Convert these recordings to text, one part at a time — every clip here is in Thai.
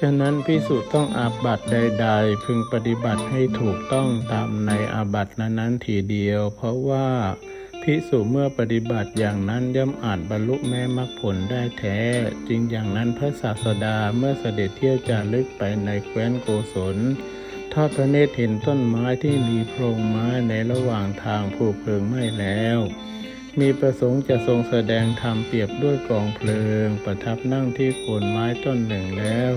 ฉะนั้นพิสุต้องอาบัตใด ๆ พึงปฏิบัติให้ถูกต้องตามในอาบัตนั้นๆทีเดียว เพราะว่าพิสุเมื่อปฏิบัติอย่างนั้นย่อมอาจบรรลุแม้มรรคผลได้แท้ จริงอย่างนั้นพระศาสดาเมื่อเสด็จเที่ยวจารึกไปในแคว้นโกศลทอดพระเนตรเห็นต้นไม้ที่มีโพรงไม้ในระหว่างทางผูกเพลิงไหม้แล้ว มีประสงค์จะทรงแสดงธรรมเปรียบด้วยกองเพลิง ประทับนั่งที่โคนไม้ต้นหนึ่งแล้ว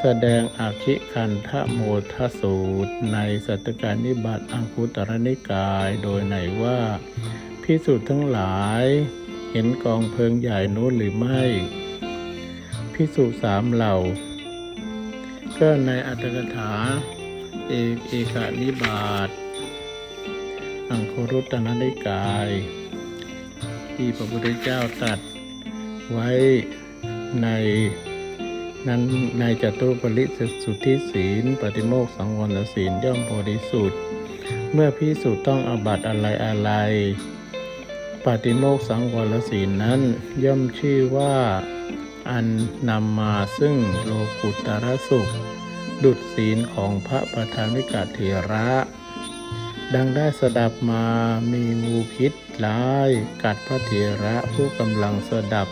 แสดงอาคิคันทะโมทสูตร ในสัตการนิบัติอังคุตรนิกายโดยไหนว่าพิสุทธ์ทั้งหลายเห็นกองเพลิงใหญ่นู้นหรือไม่พิสุสามเหล่า ก็ในอัตถกถา เอกเอกนิบาตอังคุรุตนนิกาย ที่พระพุทธเจ้าตรัสไว้ในนั้นในจตุปริสุทธิศีล ปฏิโมกสังวรศีลย่อมบริสุทธิ์ เมื่อพิสูจต้องอบัตอะไรอะไร ปฏิโมกสังวรศีลนั้นย่อมชื่อว่าอันนำมาซึ่งโลกุตตรสุข ดุจศีลของพระประธานิกาเถระ ดังได้สดับมามีงูพิษร้าย กัดพระเถระผู้กำลังสดับ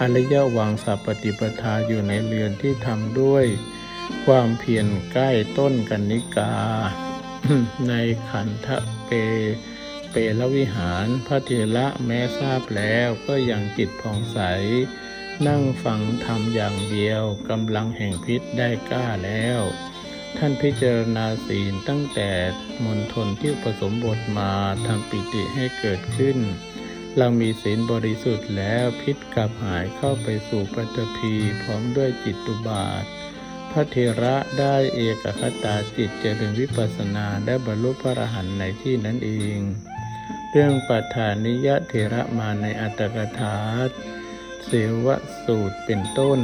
อริยวังสัพปฏิปทาอยู่ในเรือนที่ทำด้วย ความเพียรใกล้ต้นกันนิกา ในขันธเป เปรวิหาร พระเถระแม้ทราบแล้วก็ยังจิตผ่องใส นั่งฟังธรรมอย่างเดียวกำลังแห่งพิษได้กล้าแล้ว ท่านพิจารณาศีลตั้งแต่มณฑลที่ผสมบทมาทำปิติให้เกิดขึ้น เรามีศีลบริสุทธิ์แล้วพิษกลับหายเข้าไปสู่ปัตตภีพร้อมด้วยจิตตุบาท พระเทระได้เอกคตาจิตเจริญวิปัสสนาได้บรรลุพระอรหันต์ในที่นั้นเอง เรื่องปัฏฐานิยะเทระมาในอัตถกถาเสวสูตรเป็นต้น